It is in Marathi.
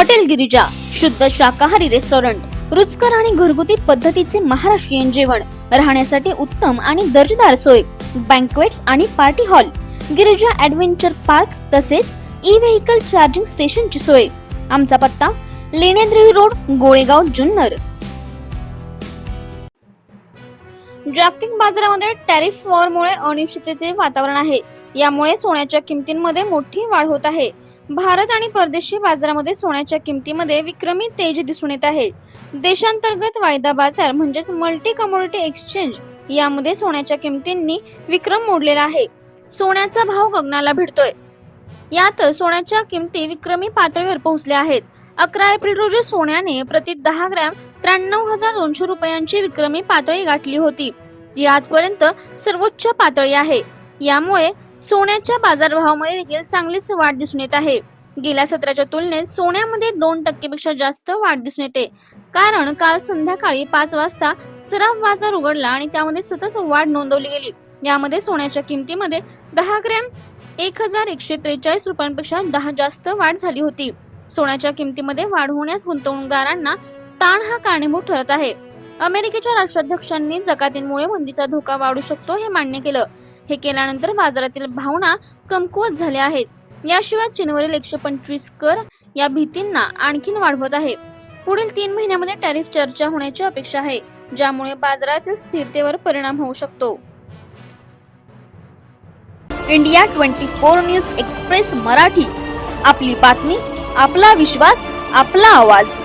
हॉटेल गिरिजा शुद्ध शाकाहारी रेस्टॉरंट रुचकर आणि घरगुती पद्धतीचे महाराष्ट्रीयन जेवण राहण्यासाठी उत्तम आणि दर्जेदार सोय बँकवेट्स आणि party hall Girija adventure park तसेच ई व्हेकल चार्जिंग स्टेशनची सोय. आमचा पत्ता लेण्याद्री रोड गोळेगाव जुन्नर. जागतिक बाजारामध्ये टॅरिफ वॉरमुळे अनिश्चिततेचे वातावरण आहे. यामुळे सोन्याच्या किमतींमध्ये मोठी वाढ होत आहे. भारत आणि परदेशी बाजारामध्ये सोन्याच्या किमतीमध्ये विक्रमी तेज दिसून येत आहे. देशांतर्गत वायदा बाजार म्हणजेच मल्टी कमोडिटी एक्सचेंज यामध्ये सोन्याच्या किमतींनी विक्रम मोडलेला आहे. सोन्याचा भाव गगनाला भिडतोय. यात सोन्याच्या किमती विक्रमी पातळीवर पोहोचल्या आहेत. अकरा एप्रिल रोजी सोन्याने प्रति दहा ग्रॅम त्र्याण्णव हजार दोनशे रुपयांची विक्रमी पातळी गाठली होती. ती आजपर्यंत सर्वोच्च पातळी आहे. यामुळे सोन्याच्या बाजारभावामध्ये देखील चांगलीच वाढ दिसून येत आहे. गेल्या सत्राच्या तुलनेत सोन्यामध्ये दोन टक्केपेक्षा जास्त वाढ दिसून येते. कारण काल संध्याकाळी पाच वाजता सराफ बाजार उघडला आणि त्यामध्ये सतत वाढ नोंदवली गेली. यामध्ये सोन्याच्या किमतीमध्ये दहा ग्रॅम एक हजार एकशे त्रेचाळीस रुपयांपेक्षा दहा जास्त वाढ झाली होती. सोन्याच्या किमतीमध्ये वाढ होण्यास गुंतवणूकदारांना ताण हा कारणीभूत ठरत आहे. अमेरिकेच्या राष्ट्राध्यक्षांनी जकातींमुळे मंदीचा धोका वाढू शकतो हे मान्य केलं. हे केल्यानंतर बाजारातील भावना कमकुवत झाल्या आहेत. याशिवाय चीनवरील एकशे पंचवीस कर या भीतींना आणखीन वाढवत आहे. पुढील तीन महिन्यामध्ये टॅरिफ चर्चा होण्याची अपेक्षा आहे ज्यामुळे बाजारातील स्थिरतेवर परिणाम होऊ शकतो. India twenty four news express Marathi. आपली बातमी आपला विश्वास आपला आवाज.